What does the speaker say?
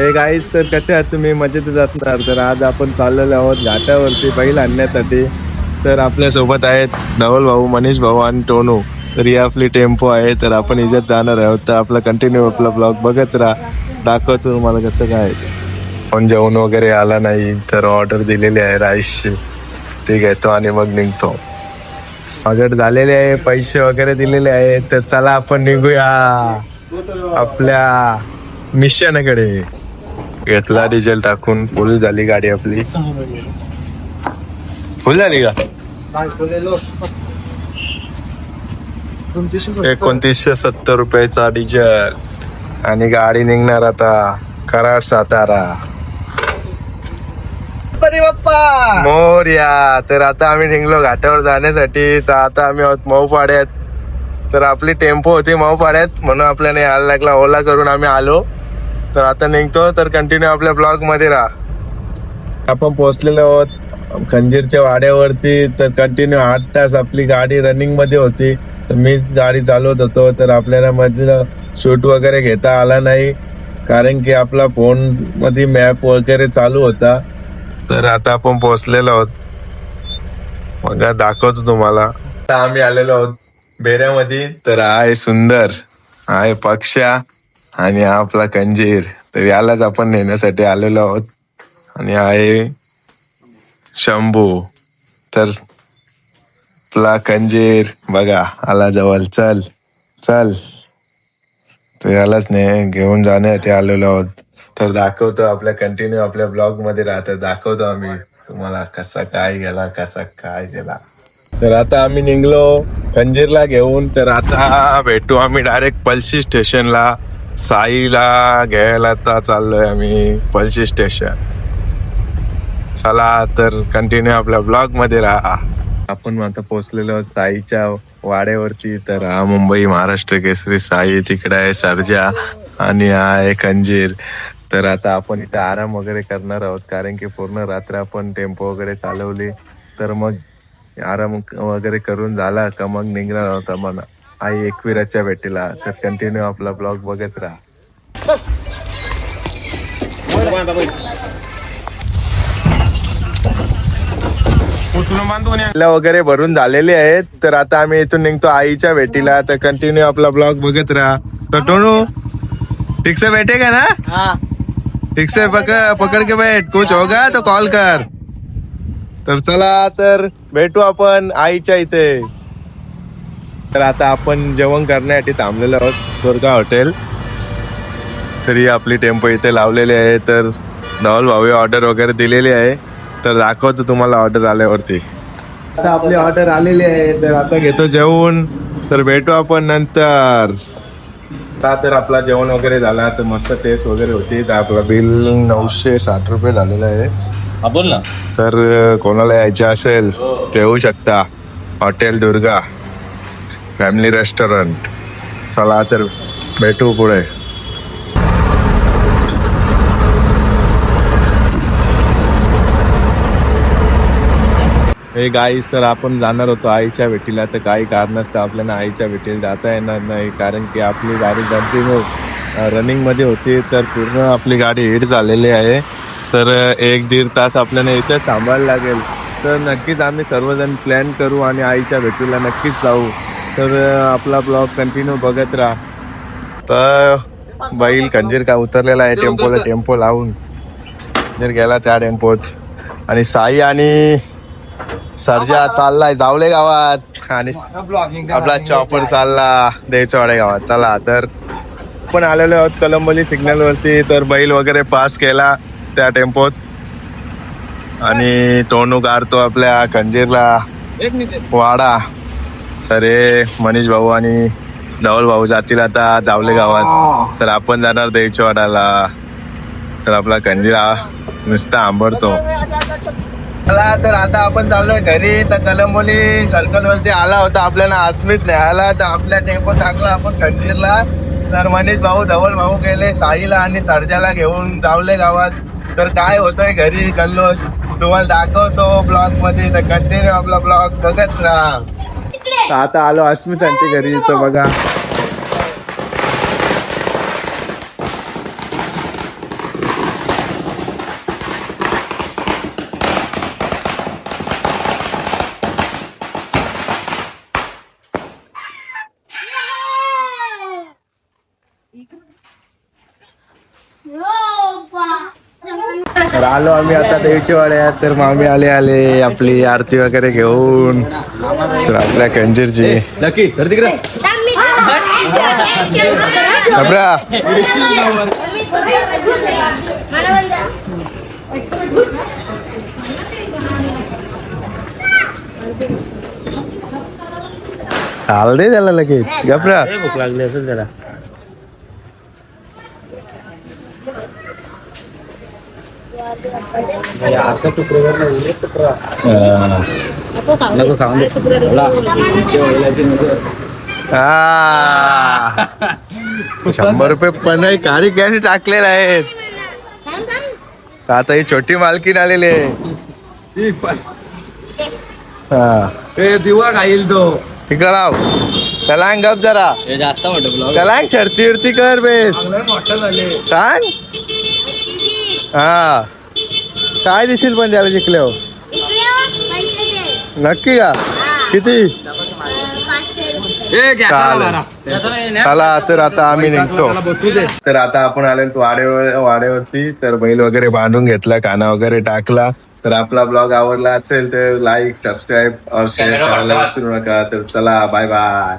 हे गाईज तर कसे आहात तुम्ही? मजेतच असणार. तर आज आपण चाललेलो आहोत घाटावरती बैल आणण्यासाठी. तर आपल्यासोबत आहेत धवल भाऊ मनीष भाऊ आणि टोनू. तर ही आपली टेम्पो आहे तर आपण इज्जत जाणार आहोत. तर आपला कंटिन्यू आपला ब्लॉग बघत राहा. दाखवतो तुम्हाला कसं काय पण जेवण वगैरे आला नाही तर ऑर्डर दिलेली आहे राईसची. ते घेतो आणि मग निघतो. ऑर्डर झालेले आहे पैसे वगैरे दिलेले आहे. तर चला आपण निघूया. आपल्या मिशनकडे. घेतला डिझेल टाकून. फुल झाली गाडी आपली. फुल झाली का? एकोणतीसशे सत्तर रुपयाचा डिझेल. आणि गाडी निघणार आता कराड सातारा. मोर्या तर आता आम्ही निघलो घाटावर जाण्यासाठी. तर आता आम्ही आहोत मऊ पाड्यात तर आपली टेम्पो होती मऊ पाड्यात म्हणून आपल्याला यायला लागला. ओला करून आम्ही आलो. तर आता निघतो तर कंटिन्यू आपल्या ब्लॉगमध्ये राहा. आपण पोहोचलेलो आहोत खंजीरच्या वाड्यावरती तर कंटिन्यू आठ तास आपली गाडी रनिंगमध्ये होती. तर मीच गाडी चालवत होतो तर आपल्याला मधलं शूट वगैरे घेता आला नाही. कारण की आपला फोनमध्ये मॅप वगैरे चालू होता. तर आता आपण पोहोचलेलो आहोत. मग दाखवतो तुम्हाला. आता आम्ही आलेलो आहोत बेऱ्यामध्ये तर आहे सुंदर. आहे पक्षा. आणि हा आपला कंजीर. तर यालाच आपण नेण्यासाठी आलेलो आहोत. आणि हा आहे शंभू. तर आपला कंजीर. बघा आला जवळ. चल चल. तर यालाच नाही घेऊन जाण्यासाठी आलेलो आहोत. तर दाखवतो आपल्या कंटिन्यू आपल्या ब्लॉगमध्ये राहतो. दाखवतो आम्ही तुम्हाला कसा काय गेला कसा काय गेला. तर आता आम्ही निघलो कंजीरला घेऊन. तर आता भेटू आम्ही डायरेक्ट पलशी स्टेशनला साईला घ्यायला आता चाललोय आम्ही पळशी स्टेशन चला तर कंटिन्यू आपल्या ब्लॉगमध्ये राहा. आपण आता पोहोचलेलो आहोत साईच्या वाड्यावरती तर हा मुंबई महाराष्ट्र केसरी साई तिकडे आहे सर्जा आणि हा आहे खंजीर. तर आता आपण इथे आराम वगैरे करणार आहोत कारण की पूर्ण रात्र आपण टेम्पो वगैरे चालवली. तर मग आराम वगैरे करून झाला का मग निघणार आहोत आपण आई एकविराच्या भेटीला. तर कंटिन्यू आपला ब्लॉग बघत राहा. आपल्या वगैरे भरून झालेले आहेत. तर आता आम्ही इथून निघतो आईच्या भेटीला. तर कंटिन्यू आपला ब्लॉग बघत राहा. तर टोनू ठीक से बैठेगा ना? ठीक से पकड़ पकड़ के बैठ. कुछ होगा तो कॉल कर. तर चला तर भेटू आपण आईच्या इथे. तर आता आपण जेवण करण्यासाठी थांबलेलो आहोत दुर्गा हॉटेल. तरी आपली टेम्पो इथे लावलेली आहे तर धवल भाऊ ऑर्डर वगैरे दिलेली आहे. तर दाखवतो तुम्हाला ऑर्डर आल्यावरती. आता आपली ऑर्डर आलेली आहे तर आता घेतो जेवण. तर भेटू आपण नंतर. आता तर आपला जेवण वगैरे झाला तर मस्त टेस्ट वगैरे होती. तर आपला बिल नऊशे साठ रुपये झालेलं आहे. हा बोल ना. तर कोणाला यायचे असेल ते येऊ शकता. हॉटेल दुर्गा. फॅमिली रेस्टॉरंट चला तर भेटू पुढे. हे गाई सर आपण जाणार होतो आईच्या भेटीला. तर काही कारणास्तव आपल्याला आईच्या भेटीला जाता येणार नाही कारण की आपली गाडी कंटिन्यू रनिंगमध्ये होती तर पूर्ण आपली गाडी हिट झालेली आहे. तर एक दीड तास आपल्याला इथेच थांबायला लागेल. तर नक्कीच आम्ही सर्वजण प्लॅन करू आणि आईच्या भेटीला नक्कीच जाऊ. तर आपला ब्लॉग कंटिन्यू बघत राहा. तर बैल खंजीर का उतरलेला आहे टेम्पोला टेम्पो लावून. खंजीर गेला त्या टेम्पोत. आणि साई आणि सर्जा चाललाय जावले गावात. आणि आपला चॉपर चालला देचवाडे गावात. चला तर पण आलेलो आहोत कलंबोली सिग्नल वरती. तर बैल वगैरे पास केला त्या टेम्पोत. आणि टोनू गारतो आपल्या खंजीरला. वाडा. अरे मनीष भाऊ आणि धवल भाऊ जातील आता जावले गावात. तर आपण जाणार देचवाडाला तर आपला कंजीरा नुसता आंबडतो. मला तर आता आपण चाललोय घरी. तर कलंबोली सर्कल वरती आला होता आपल्याला अस्मित न्यायला. तर आपल्या टेम्पो टाकला आपण खंडीरला. तर मनीष भाऊ धवल भाऊ गेले साईला आणि सरजाला घेऊन जावले गावात. तर काय होतंय घरी कल्लोष तुम्हाला दाखवतो ब्लॉगमध्ये. तर कंटिन्यू आपला ब्लॉग बघत राहा. आता आलो अस्मितांच्या घरी येतो बघा. Opa! आलो आम्ही आता देवीची वाड्यात तर मामी आले आले आपली आरती वगैरे घेऊन. तर आपल्या कंजीरची. चाल दे. त्याला लगेच. गपरा भूक लागली असेल त्याला. असं तुकड्यावर नको खाऊन दे मला इथे वडिलांची नजर. हा. शंभर रुपये पण काही कॅश टाकलेले आहेत. आता ही छोटी मालकीन आलेली आहे. हा. दिवा खाईल तो. इकडं लाव. कलांग गप जरा. हे जास्त मोठं ब्लॉग कलांग शर्ती विरती कर बेस. मोठं झाले. सांग. हा. काय दिशील पण त्याला जिंकल्यावर? नक्की का? किती? चालेल. चला तर आता आम्ही निघतो. तर आता आपण आलो वाड्यावर वाड्यावरती. तर बैल वगैरे बांधून घेतला काना वगैरे टाकला. तर आपला ब्लॉग आवडला असेल तर लाईक सबस्क्राईब और शेअर करायला विसरू नका. तर चला बाय बाय